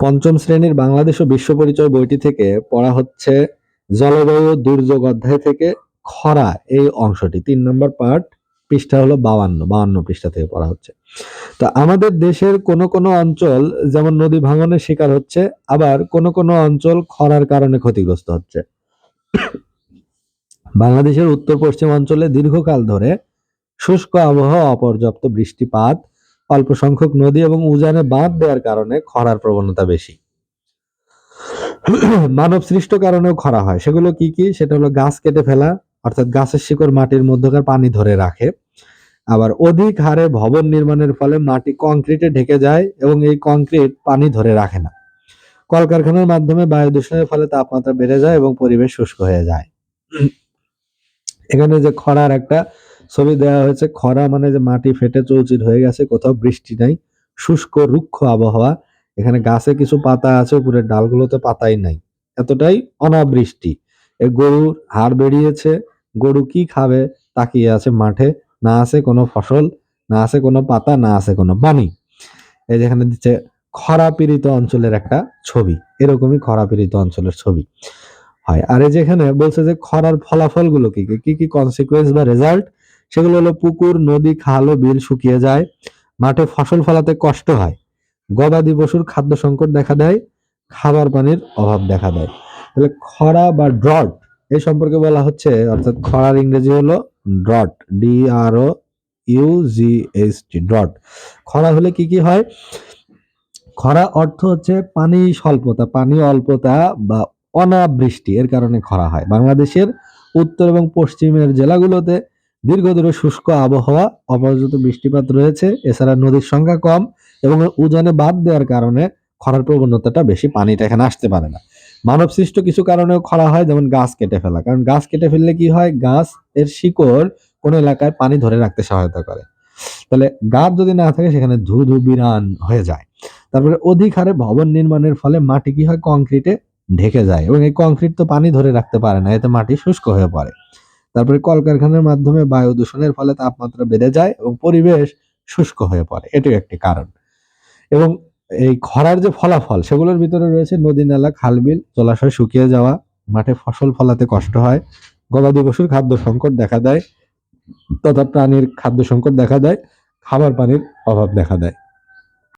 পঞ্চম শ্রেণির বাংলাদেশ ও বিশ্ব পরিচয় বইটি থেকে পড়া হচ্ছে জলবায়ু দুর্যোগ অধ্যায় থেকে খরা এই অংশটি। তিন নম্বর পার্ট পৃষ্ঠা হলো বাউান্ন বাউান্ন পৃষ্ঠা থেকে পড়া হচ্ছে। তো আমাদের দেশের কোন কোন অঞ্চল, যেমন নদী ভাঙনের শিকার হচ্ছে, আবার কোন কোন অঞ্চল খরার কারণে ক্ষতিগ্রস্ত হচ্ছে। বাংলাদেশের উত্তর পশ্চিম অঞ্চলে দীর্ঘকাল ধরে শুষ্ক আবহাওয়া, অপর্যাপ্ত বৃষ্টিপাত অল্প সংখ্যক নদী এবং উজানে বাঁধ দেওয়ার কারণে খরার প্রবণতা বেশি। মানব সৃষ্ট কারণেও খরা হয়। সেগুলো কি কি? সেটা হলো গাছ কেটে ফেলা, অর্থাৎ গাছের শিকড় মাটির মধ্যকার পানি ধরে রাখে। আবার অধিক হারে ভবন নির্মাণের ফলে মাটি কংক্রিটে ঢেকে যায় এবং এই কংক্রিট পানি ধরে রাখে না। কলকারখানার মাধ্যমে বায়ু দূষণের ফলে তাপমাত্রা বেড়ে যায় এবং পরিবেশ শুষ্ক হয়ে যায়। এখানে যে খরার একটা ছবি দেওয়া হয়েছে, খরা মানে যে মাটি ফেটে চৌচির হয়ে গেছে, কোথাও বৃষ্টি নাই, শুষ্ক রুক্ষ আবহাওয়া, এখানে গাছে কিছু পাতা আছে, উপরের ডালগুলোতে পাতাই নাই, এতটাই অনাবৃষ্টি। এ গরুর হাড় বেরিয়েছে গরু কি খাবে তাকিয়ে আছে মাঠে, না আছে কোনো ফসল, না আছে কোনো পাতা, না আছে কোনো পানি এই যেখানে দিচ্ছে, খরা পীড়িত অঞ্চলের একটা ছবি, এরকমই খরা পীড়িত অঞ্চলের ছবি। হয়, আর এই যেখানে বলছে যে খরার ফলাফলগুলো কি কি কি কি কনসিকুয়েন্স বা রেজাল্ট সেগুলো হলো পুকুর, নদী, খাল ও বিল শুকিয়ে যায়। মাঠে ফসল ফলাতে কষ্ট হয়। গবাদি পশুর খাদ্য সংকট দেখা দেয়, খাবার পানির অভাব দেখা দেয়। তাহলে খরা বা ড্রট এই সম্পর্কে বলা হচ্ছে, অর্থাৎ খরার ইংরেজি হলো drought D R O U G H T drought খরা হলে কি কি হয়? খরা অর্থ হচ্ছে পানি স্বল্পতা, পানি অল্পতা বা অনাবৃষ্টি, এর কারণে খরা হয়। বাংলাদেশের উত্তর এবং পশ্চিমের জেলাগুলোতে দীর্ঘ ধরে শুষ্ক আবহাওয়া অপর্যাপ্ত বৃষ্টিপাত রয়েছে, এছাড়া নদীর সংখ্যা কম এবং উজানে বাদ দেওয়ার কারণে খরার প্রবণতাটা বেশি, পানিটা এখানে আসতে পারে না। মানব সৃষ্ট কিছু কারণেও খরা হয়, যেমন গাছ কেটে ফেলা। কারণ গাছ কেটে ফেললে কি হয়? গাছ এর শিকড় কোন এলাকায় পানি ধরে রাখতে সহায়তা করে। তাহলে গাছ যদি না থাকে, সেখানে ধু ধু বিরান হয়ে যায়। তারপরে অধিক হারে ভবন নির্মাণের ফলে মাটি কি হয়? কংক্রিটে ঢেকে যায় এবং এই কংক্রিট তো পানি ধরে রাখতে পারে না, এতে মাটি শুষ্ক হয়ে পড়ে। তারপরে কলকারখানার মাধ্যমে বায়ু দূষণের ফলে তাপমাত্রা বেড়ে যায় এবং পরিবেশ শুষ্ক হয়ে পড়ে। এটিও একটি কারণ। এবং এই খরার যে ফলাফল, সেগুলোর ভিতরে রয়েছে নদী, নালা খালবিল জলাশয় শুকিয়ে যাওয়া। মাঠে ফসল ফলাতে কষ্ট হয়। গবাদি পশুর খাদ্য সংকট দেখা দেয়। তথা প্রাণীর খাদ্য সংকট দেখা দেয়। খাবার পানির অভাব দেখা দেয়।